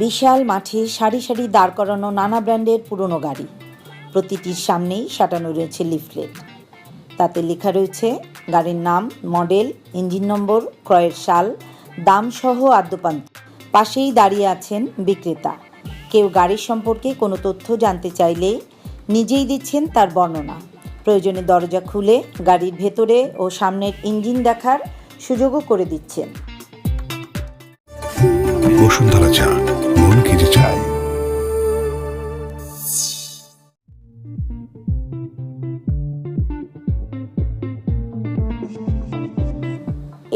বিশাল মাঠে সারি সারি দাঁড় করানো নানা ব্র্যান্ডের পুরনো গাড়ি। প্রতিটির সামনেই সাঁটানো রয়েছে লিফলেট। তাতে লেখা রয়েছে, গাড়ির নাম, মডেল, ইঞ্জিন নম্বর, ক্রয়ের সাল, দাম সহ আদ্যপান্ত। পাশেই দাঁড়িয়ে আছেন বিক্রেতা। কেউ গাড়ির সম্পর্কে কোনো তথ্য জানতে চাইলে নিজেই দিচ্ছেন তার বর্ণনা। প্রয়োজনে দরজা খুলে গাড়ির ভেতরে ও সামনের ইঞ্জিন দেখার সুযোগও করে দিচ্ছেন। বসুন্ধরা চা মন কিছু চায়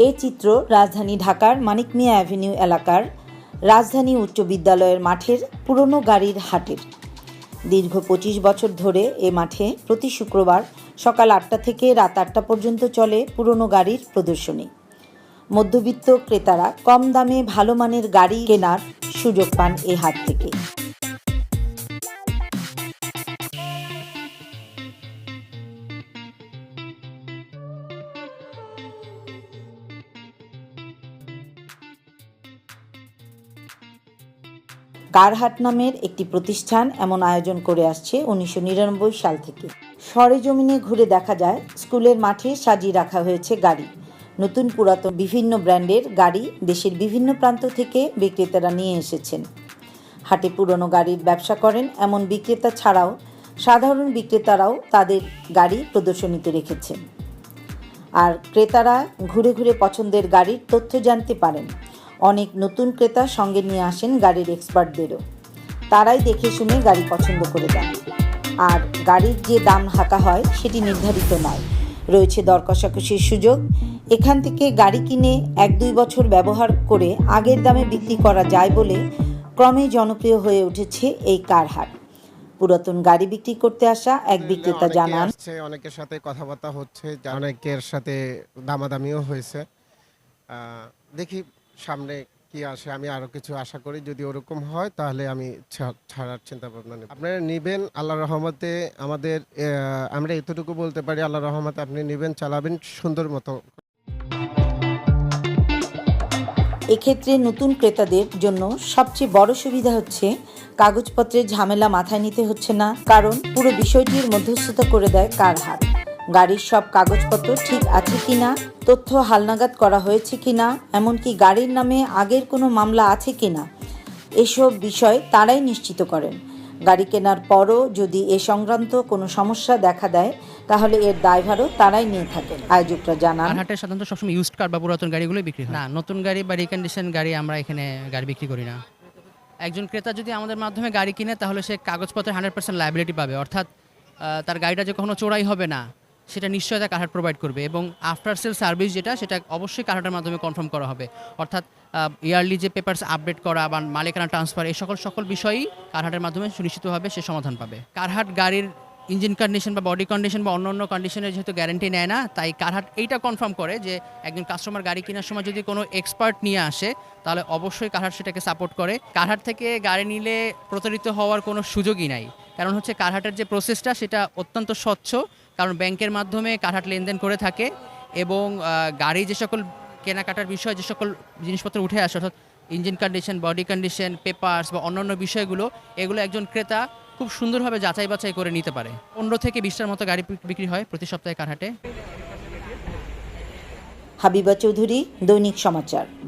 এ চিত্র রাজধানী ঢাকার মানিক মিয়া অ্যাভিনিউ এলাকার রাজধানী উচ্চ বিদ্যালয়ের মাঠের পুরনো গাড়ির হাটের। দীর্ঘ পঁচিশ বছর ধরে এ মাঠে প্রতি শুক্রবার সকাল আটটা থেকে রাত আটটা পর্যন্ত চলে পুরনো গাড়ির প্রদর্শনী। মধ্যবিত্ত ক্রেতারা কম দামে ভালো মানের গাড়ি কেনার সুযোগ পান এই হাট থেকে। কারহাট নামের একটি প্রতিষ্ঠান এমন আয়োজন করে আসছে উনিশশো নিরানব্বই সাল থেকে। সরেজমিনে ঘুরে দেখা যায়, স্কুলের মাঠে সাজিয়ে রাখা হয়েছে গাড়ি। নতুন পুরাতন বিভিন্ন ব্র্যান্ডের গাড়ি দেশের বিভিন্ন প্রান্ত থেকে বিক্রেতারা নিয়ে এসেছেন। হাটে পুরনো গাড়ির ব্যবসা করেন এমন বিক্রেতা ছাড়াও সাধারণ বিক্রেতারাও তাদের গাড়ি প্রদর্শনীতে রেখেছেন। আর ক্রেতারা ঘুরে ঘুরে পছন্দের গাড়ির তথ্য জানতে পারেন। অনেক নতুন ক্রেতা সঙ্গে নিয়ে আসেন গাড়ির এক্সপার্টদেরও। তারাই দেখে শুনে গাড়ি পছন্দ করে দেন। আর গাড়ির যে দাম হাঁকা হয় সেটি নির্ধারিত নয়। রয়েছে দর কষাকষির সুযোগ এখান থেকে গাড়ি কিনে এক দুই বছর ব্যবহার করে আগের দামে বিক্রি করা যায় বলে ক্রমে জনপ্রিয় হয়ে উঠেছে এই কার হাট। পুরাতন গাড়ি বিক্রি করতে আসা এক বিক্রেতা জানান অনেকের সাথে কথাবার্তা হচ্ছে অনেকের সাথে দামাদামিও হয়েছে। দেখি সামনে কি আসে আমি আরও কিছু আশা করি। যদি ওরকম হয় তাহলে আমি ছাড়ার চিন্তা ভাবনা নেব। আপনারা নিবেন আল্লাহ রহমতে আমাদের আমরা এতটুকু বলতে পারি আল্লাহ রহমতে আপনি নিবেন চালাবেন সুন্দর মতো। এক্ষেত্রে নতুন ক্রেতাদের জন্য সবচেয়ে বড় সুবিধা হচ্ছে কাগজপত্রের ঝামেলা মাথায় নিতে হচ্ছে না, কারণ পুরো বিষয়টির মধ্যস্থতা করে দেয় কার হাত। গাড়ির সব কাগজপত্র ঠিক আছে কি না তথ্য হালনাগাদ করা হয়েছে কি না এমনকি গাড়ির নামে আগের কোনো মামলা আছে কি না এসব বিষয় তারাই নিশ্চিত করেন। গাড়ি কেনার পরও যদি এ সংক্রান্ত কোনো সমস্যা দেখা দেয় তাহলে এর দায়ভারও তারাই নিয়ে থাকেন। আয়োজকরা জানান হাটে সাধারণত সবসময় ইউজড কার বা পুরাতন গাড়িগুলো বিক্রি হয়। না নতুন গাড়ি বা রিকন্ডিশন গাড়ি আমরা এখানে গাড়ি বিক্রি করি না। একজন ক্রেতা যদি আমাদের মাধ্যমে গাড়ি কিনে তাহলে সে কাগজপত্রের হান্ড্রেড পার্সেন্ট লাইবিলিটি পাবে। অর্থাৎ তার গাড়িটা যে কখনো চোরাই হবে না। সেটা নিশ্চয়তা কারহাট প্রোভাইড করবে এবং আফটার সেল সার্ভিস যেটা, সেটা অবশ্যই কারহাটের মাধ্যমে কনফার্ম করা হবে। অর্থাৎ ইয়ারলি যে পেপারস আপডেট করা বা মালিকানা ট্রান্সফার এই সকল সকল বিষয়ই কারহাটের মাধ্যমে সুনিশ্চিতভাবে সে সমাধান পাবে। কারহাট গাড়ির ইঞ্জিন কন্ডিশন বা বডি কন্ডিশন বা অন্য অন্য কন্ডিশনের যেহেতু গ্যারান্টি নেয় না, তাই কারহাট এইটা কনফার্ম করে যে একজন কাস্টমার গাড়ি কেনার সময় যদি কোনো এক্সপার্ট নিয়ে আসে, তাহলে অবশ্যই কারহাট সেটাকে সাপোর্ট করে। কারহাট থেকে গাড়ি নিলে প্রতারিত হওয়ার কোনো সুযোগই নাই। কারণ হচ্ছে কারহাটের যে প্রসেসটা সেটা অত্যন্ত স্বচ্ছ। কারণ ব্যাংকের মাধ্যমে কাঠাট লেনদেন করে থাকে এবং গাড়ি যে সকল কেনাকাটার বিষয়, যে সকল জিনিসপত্র উঠে আসে, অর্থাৎ engine condition body condition papers বা অন্যান্য বিষয়গুলো, এগুলো একজন ক্রেতা খুব সুন্দরভাবে যাচাই বাছাই করে নিতে পারে। পনেরো থেকে বিশটার মতো গাড়ি বিক্রি হয় প্রতি সপ্তাহে কারহাটে। হাবিবা চৌধুরী, দৈনিক সমাচার।